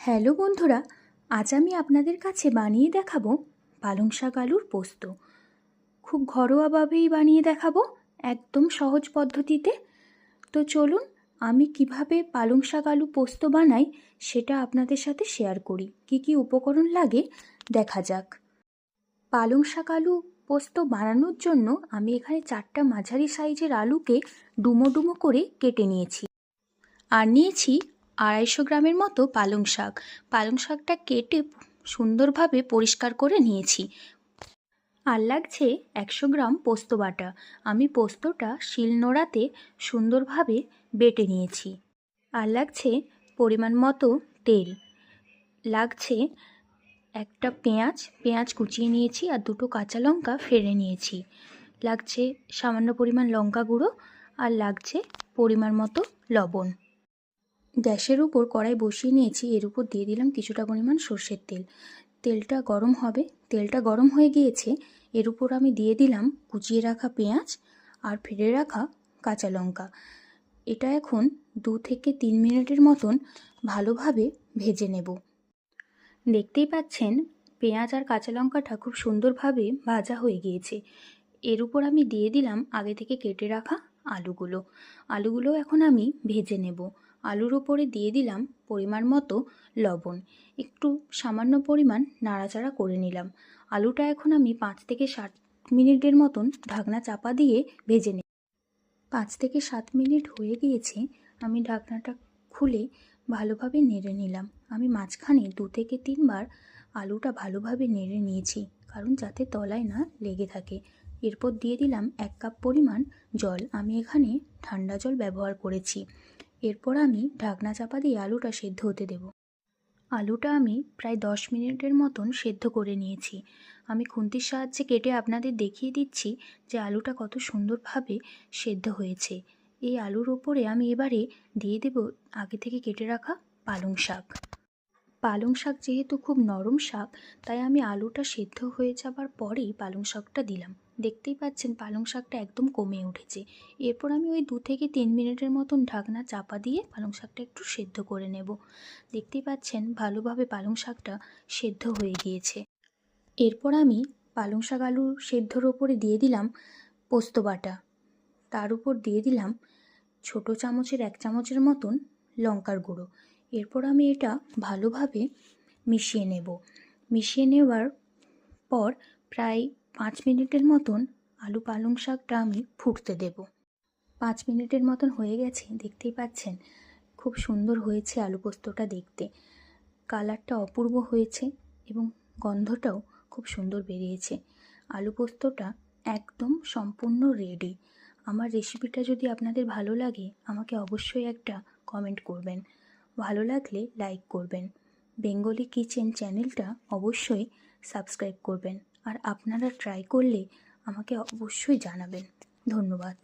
Hello বন্ধুরা, আজ আমি আপনাদের কাছে বানিয়ে দেখাবো পালং শাক আলুর পোস্ত। খুব ঘরোয়াভাবেই বানিয়ে দেখাবো, একদম সহজ পদ্ধতিতে। তো চলুন, আমি কীভাবে পালং শাক আলু পোস্ত বানাই সেটা আপনাদের সাথে শেয়ার করি। কি কি উপকরণ লাগে, দেখা যাক। পালং শাক আলু পোস্ত বানানোর জন্য আমি এখানে চারটা মাঝারি সাইজের আলুকে ডুমো ডুমো করে কেটে নিয়েছি। আর নিয়েছি আড়াইশো গ্রামের মতো পালং শাক। পালং শাকটা কেটে সুন্দরভাবে পরিষ্কার করে নিয়েছি। আর লাগছে একশো গ্রাম পোস্ত বাটা। আমি পোস্তটা শিলনোড়াতে সুন্দরভাবে বেটে নিয়েছি। আর লাগছে পরিমাণ মতো তেল। লাগছে একটা পেঁয়াজ। পেঁয়াজ কুচিয়ে নিয়েছি আর দুটো কাঁচা লঙ্কা ফেড়ে নিয়েছি। লাগছে সামান্য পরিমাণ লঙ্কা গুঁড়ো আর লাগছে পরিমাণ মতো লবণ। গ্যাসের উপর কড়াই বসিয়ে নিয়েছি। এর উপর দিয়ে দিলাম কিছুটা পরিমাণ সর্ষের তেল। তেলটা গরম হবে। তেলটা গরম হয়ে গিয়েছে। এর উপর আমি দিয়ে দিলাম কুচিয়ে রাখা পেঁয়াজ আর ফেড়ে রাখা কাঁচা লঙ্কা। এটা এখন দু থেকে তিন মিনিটের মতন ভালোভাবে ভেজে নেব। দেখতেই পাচ্ছেন, পেঁয়াজ আর কাঁচা লঙ্কাটা খুব সুন্দরভাবে ভাজা হয়ে গিয়েছে। এর উপর আমি দিয়ে দিলাম আগে থেকে কেটে রাখা আলুগুলো। আলুগুলো এখন আমি ভেজে নেব। আলুর ওপরে দিয়ে দিলাম পরিমাণ মতো লবণ। একটু সামান্য পরিমাণ নাড়াচাড়া করে নিলাম। আলুটা এখন আমি পাঁচ থেকে সাত মিনিটের মতন ঢাকনা চাপা দিয়ে ভেজে নিই পাঁচ থেকে সাত মিনিট হয়ে গিয়েছে, আমি ঢাকনাটা খুলে ভালোভাবে নেড়ে নিলাম। আমি মাঝখানে দু থেকে তিনবার আলুটা ভালোভাবে নেড়ে নিয়েছি, কারণ যাতে তলায় না লেগে থাকে। এরপর দিয়ে দিলাম এক কাপ পরিমাণ জল। আমি এখানে ঠান্ডা জল ব্যবহার করেছি। এরপর আমি ঢাকনা চাপা দিয়ে আলুটা সেদ্ধ হতে দেব। আলুটা আমি প্রায় দশ মিনিটের মতন সেদ্ধ করে নিয়েছি। আমি খুন্তির সাহায্যে কেটে আপনাদের দেখিয়ে দিচ্ছি যে আলুটা কত সুন্দরভাবে সেদ্ধ হয়েছে। এই আলুর ওপরে আমি এবারে দিয়ে দেব আগে থেকে কেটে রাখা পালং শাক। পালং শাক যেহেতু খুব নরম শাক, তাই আমি আলুটা সেদ্ধ হয়ে যাবার পরেই পালং শাকটা দিলাম। দেখতেই পাচ্ছেন পালং শাকটা একদম কমে উঠেছে। এরপর আমি ওই দু থেকে তিন মিনিটের মতন ঢাকনা চাপা দিয়ে পালং শাকটা একটু সেদ্ধ করে নেব। দেখতেই পাচ্ছেন ভালোভাবে পালং শাকটা সেদ্ধ হয়ে গিয়েছে। এরপর আমি পালং শাক আলু সেদ্ধর ওপরে দিয়ে দিলাম পোস্ত বাটা। তার উপর দিয়ে দিলাম ছোট চামচের এক চামচের মতন লঙ্কার গুঁড়ো। এরপর আমি এটা ভালোভাবে মিশিয়ে নেব। মিশিয়ে নেওয়ার পর প্রায় পাঁচ মিনিটের মতন আলু পালং শাকটা আমি ফুটতে দেব। পাঁচ মিনিটের মতন হয়ে গেছে, দেখতেই পাচ্ছেন, খুব সুন্দর হয়েছে আলু পোস্তটা দেখতে। কালারটা অপূর্ব হয়েছে এবং গন্ধটাও খুব সুন্দর বেরিয়েছে। আলু পোস্তটা একদম সম্পূর্ণ রেডি আমার রেসিপিটা যদি আপনাদের ভালো লাগে, আমাকে অবশ্যই একটা কমেন্ট করবেন। ভালো লাগলে লাইক করবেন। বেঙ্গলি কিচেন চ্যানেলটা অবশ্যই সাবস্ক্রাইব করবেন। আর আপনারা ট্রাই করলে আমাকে অবশ্যই জানাবেন। ধন্যবাদ।